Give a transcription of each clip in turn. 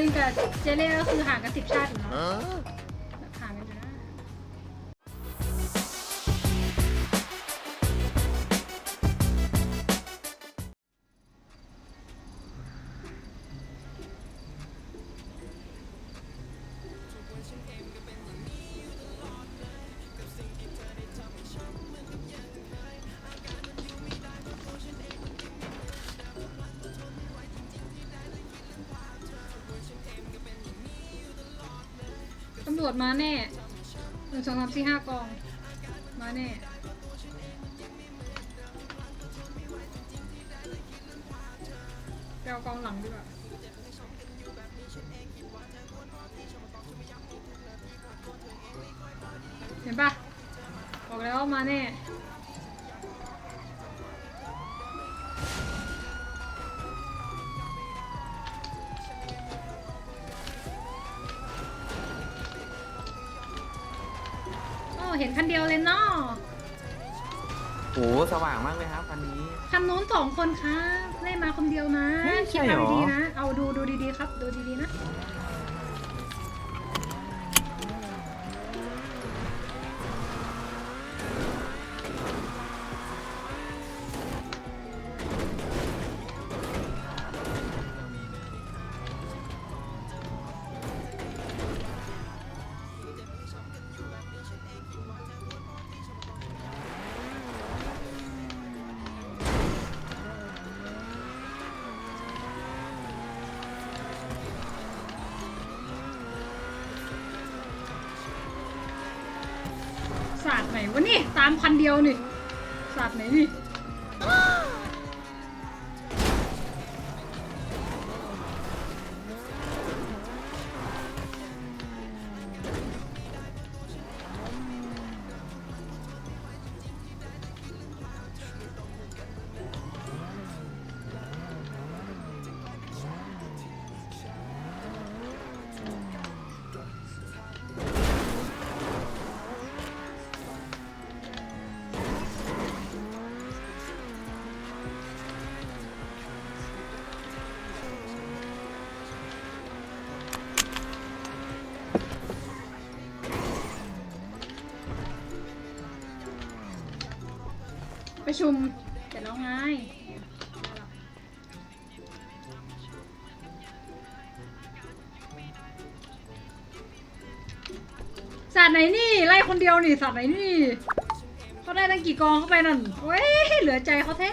ลินกับเจเล่ก็คือห่างกันสิบชาติอยู่เนาะ รวจมาแน่หนึ่งสองสามสี่ห้ากอง มาแน่ เปเอากองหลังดีกว่าเห็นปะบอกแล้วว่ามาแน่ คนครับเล่นมาคนเดียวนะเฮ้ยคิดใช่เหรเอาอดีๆนะเอาดูดู วะนี่ตามพันเดียวนี่ศาสตร์ไหนนี่ ประชุมเสร็จแล้วไงศาสตว์ไหนนี่ไล่คนเดียวนี่สัตว์ไหนนี่เขาได้ตั้งกี่กองเข้าไปนั่นเว้ยเหลือใจเขาแท้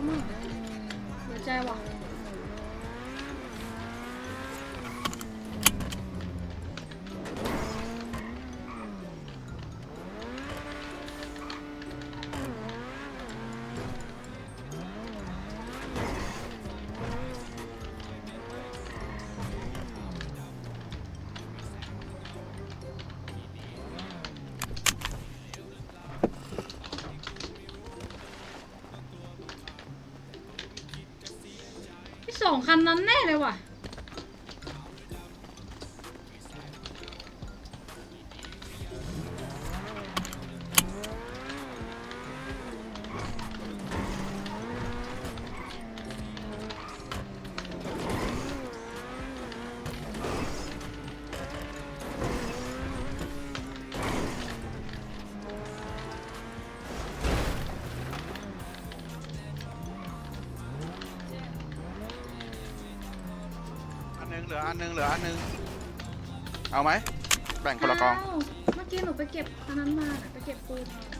ไคันนั้นแน่เลยว่ะ เหลืออันหนึงเหลืออันหนึง เอาไหม แบ่งคนละกอง เมื่อกี้หนูไปเก็บอันนั้นมาน่ะไปเก็บปูนมา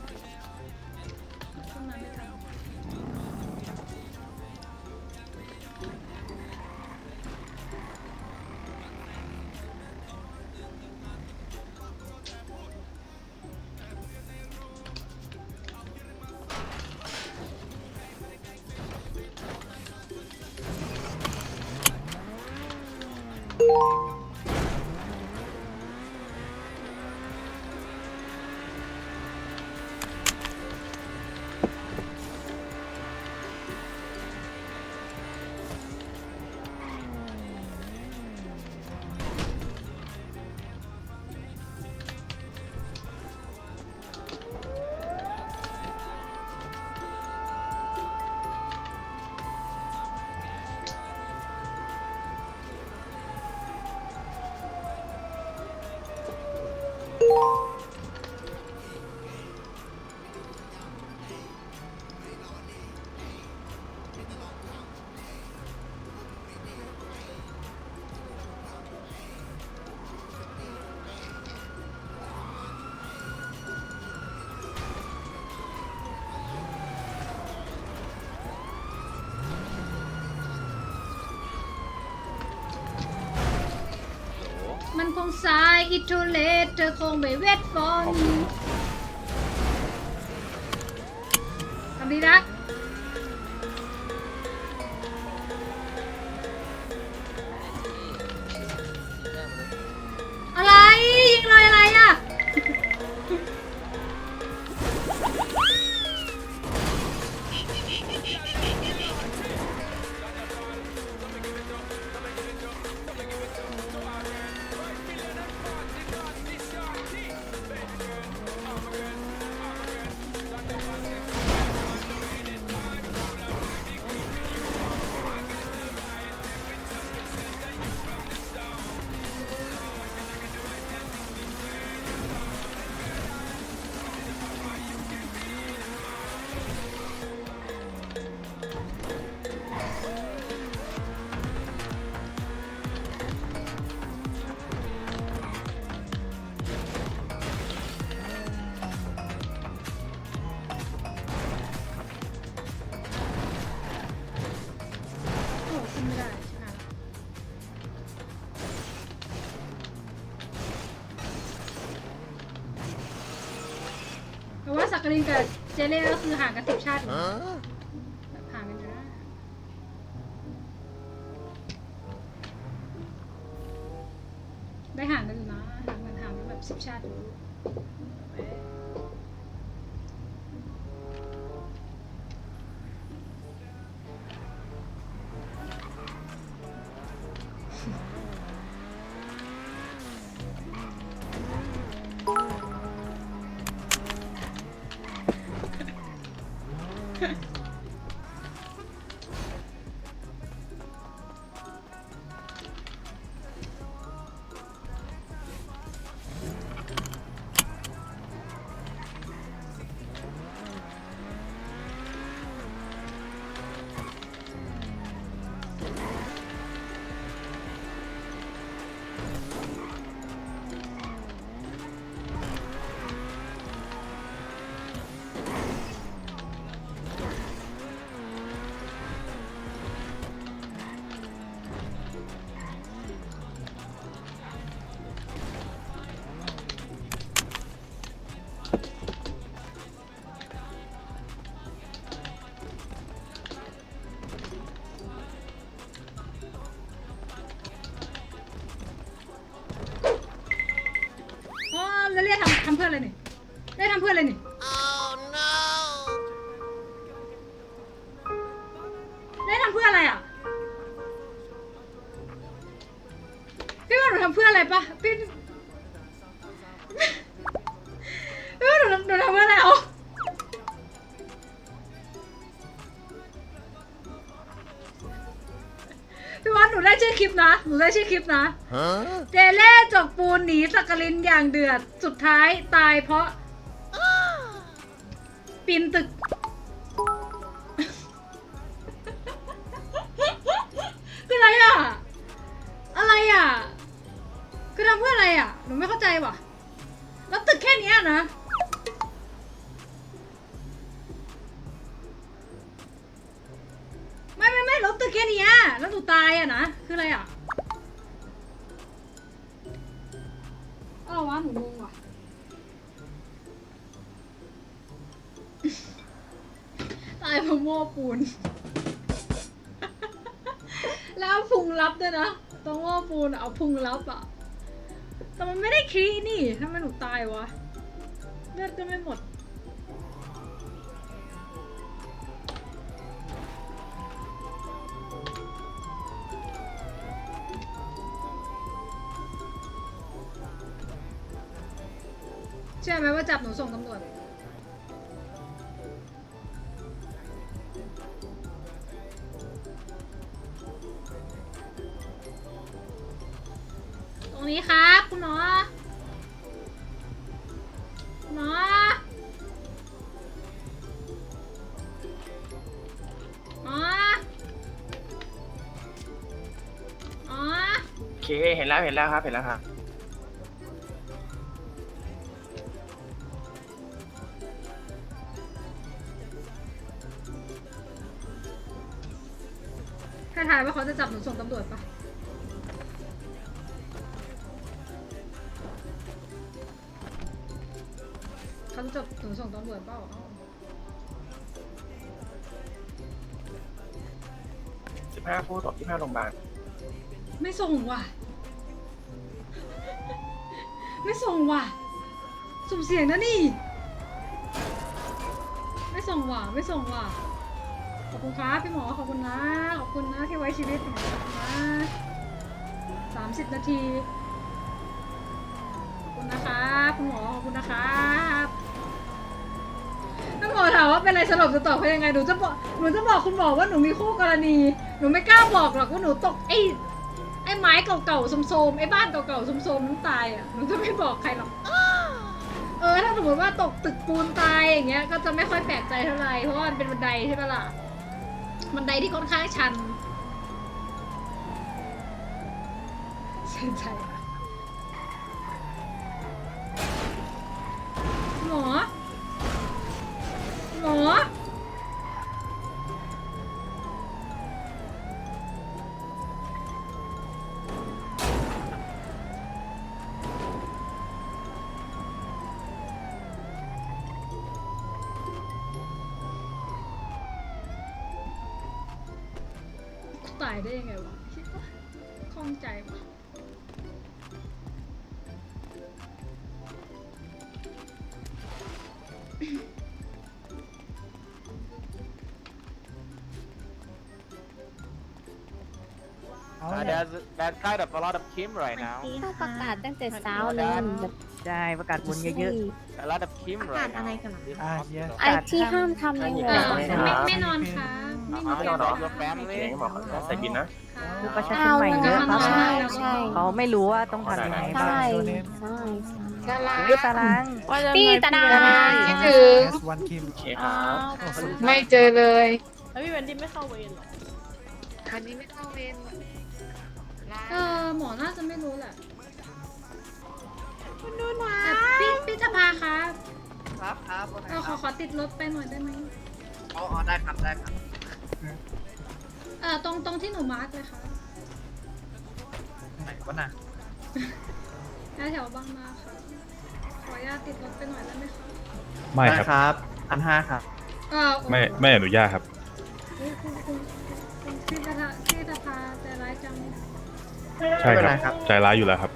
คงสายอิทูเลตเธอคงไม่เวทฟอนทำดีนะ เพราะว่าสักกลินกับเจเล่ก็คือห่างกันสิบชาติอยู่นะแบบห่างกันอยู่นะได้ห่างกันอยู่นะห่างกันห่างกันแบบสิบชาติอยู่ ทำเพื่ออะไรปะพี่พี่ว่าหนูทำหนูทำเพื่ออะไรเอาพี่ว่าหนูได้ชื่อคลิปนะ หนูได้ชื่อคลิปนะเจเล่จกปูนหนีสักกลินอย่างเดือด สุดท้ายตายเพราะ ปีนตึก คือทำเพื่ออะไรอะ หนูไม่เข้าใจว่ะ แล้วตึกแค่นี้นะ ไม่ไม่ไม่ลบตึกแค่นี้แล้วหนูตายอะนะ คืออะไรอะเอาวะหนูงงว่ะตายเพราะโม่ปูน แล้วพุงรับด้วยนะตรงโม่ปูนเอาพุงรับอะ แต่มันไม่ได้คลีนี่ทำไมหนูตายวะ เลือดก็ไม่หมด เชื่อไหมว่าจับหนูส่งตำรวจ เห็นแล้วเห็นแล้วครับเห็นแล้วครับถ้าทายว่าเขาจะจับหนูส่งตำรวจปะเขาจะจับหนูส่งตำรวจปล่าเสิบห้าผู้ต่อที่ห้าโรงพยาบาล ไม่ส่งว่ะ ไม่ส่งว่ะสุ่มเสียงนะนี่ ไม่ส่งว่ะไม่ส่งว่ะขอบคุณครับพี่หมอขอบคุณนะขอบคุณนะที่ไว้ชีวิตหนูขอบคุณนะสามสิบนาทีขอบคุณนะครับคุณหมอขอบคุณนะครับถ้าหมอถามว่าเป็นอะไรสลบจะตอบเขายังไงหนูจะบอกหนูจะบอกคุณหมอว่าหนูมีคู่กรณี หนูไม่กล้าบอกหรอกว่าหนูตกไอ้ อ้ไม้เก่าๆโสมๆไอ้บ้านเก่าๆโสมๆนั้นตายอะหนูจะไม่บอกใครหรอกเออถ้าสมมติว่าตกตึกปูนตายอย่างเงี้ยก็จะไม่ค่อยแปลกใจเท่าไหร่เพราะว่ามันเป็นบันไดใช่ปะล่ะบันไดที่ค่อนข้างชันเสียใจอะหมอหมอายได้ยังไงวะคิดว่าข้องใจวะ Uh, there's there's kind of a lot of Kim right now. ต้องประกาศตั้งแต่เช้าเลยแบบใช่ประกาศบนเยอะ A lot of Kim ประกาศ right อะไร now. กันเหรอ This อ่า hospital. yes ไอที่ห้ามทำในหัวเออไม่ไม่นอน ไม่นอนค่ะไม่มี Uh-huh. เกม Your family. เขียนบอกว่าใส่บินนะๆคือประชาชนเอาใหม่เยอะครับใช่ใช่เขาไม่รู้ว่าต้องทำยังไงบ้าใช่งใช่เฮ้ยตารางพี่ตาดาคิดถึงวันคิมโอเคครับไม่เจอเลยแล้วพี่แวนดี้ไม่เข้าเวรเหรอวันนี้ไม่เข้าเวรลาเออหมอน่าจะไม่รู้แหละคุณดูนะพี่พี่จะพาครับ ครับครับเออขอขอติดรถไปหน่อยได้ไหมอ๋อได้ครับได้ครับ เออตรงตรงที่หนูมาร์กเลยค่ะไหนวะน่ะแถวๆบางนาค่ะ ขออนุญาตติดรถไปหน่อยได้ไหมคะไม่ครับ ครับพันห้าครับเออโอ้ไม่ไม่อนุญาตครับ เฮ้ยคุณคุณคุณพี่จะพาพี่จะพาใจร้ายจังใช่ไม่เป็นคไรรับครับใจร้ายอยู่แล้วครับ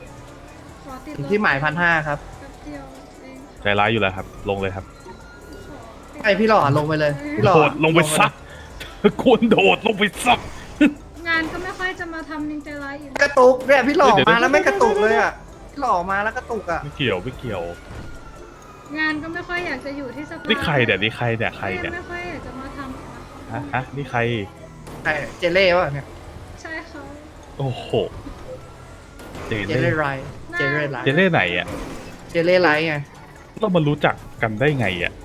ขอติดรถที่หมายพันห้าครับแป๊บเดียวเองใจร้ายอยู่แล้วครับ ลงเลยครับขอติด ไอพี่หล่อลงไปเลยพี่หล่อโดดลงไปซัก ควรโดดลงไปซักงานก็ไม่ค่อยจะมาทำนิงใจร้ายอีกกระตุกเนี่ยพี่หล่อเดี๋ยว มาแล้วไม่กระตุกเลยอะพี่หล่อมาแล้วกระตุกอะไม่เกี่ยวไม่เกี่ยว งานก็ไม่ค่อยอยากจะอยู่ที่สภานี่ใครเนี่ยนี่ใครเนี่ยใครเนี่ยไม่ค่อยอยากจะมาทำนะคะฮะฮะนี่ใครใครเจเล่วะเนี่ยใช่เขาโอ้โห เจเจเล่เล่ไรเจเล่ไรเจเล่ไหนอะเจเล่ไรไงเรามารู้จักกันได้ไงอะไม่รู้จัก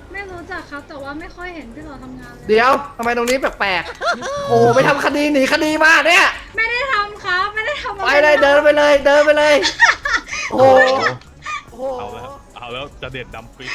ครับ แต่ว่าไม่ค่อยเห็นพี่หล่อทำงานเลย เดี๋ยวทำไมตรงนี้แปลกๆ โอ้ไปทำคดีหนีคดีมาเนี่ย ไม่ได้ทำครับ ไม่ได้ทำอะไปไรเลยเดินไปเลยเดินไปเลย โอ้โหโอ้โห เอาแล้ว เอาแล้วจะเด็ดดำปิด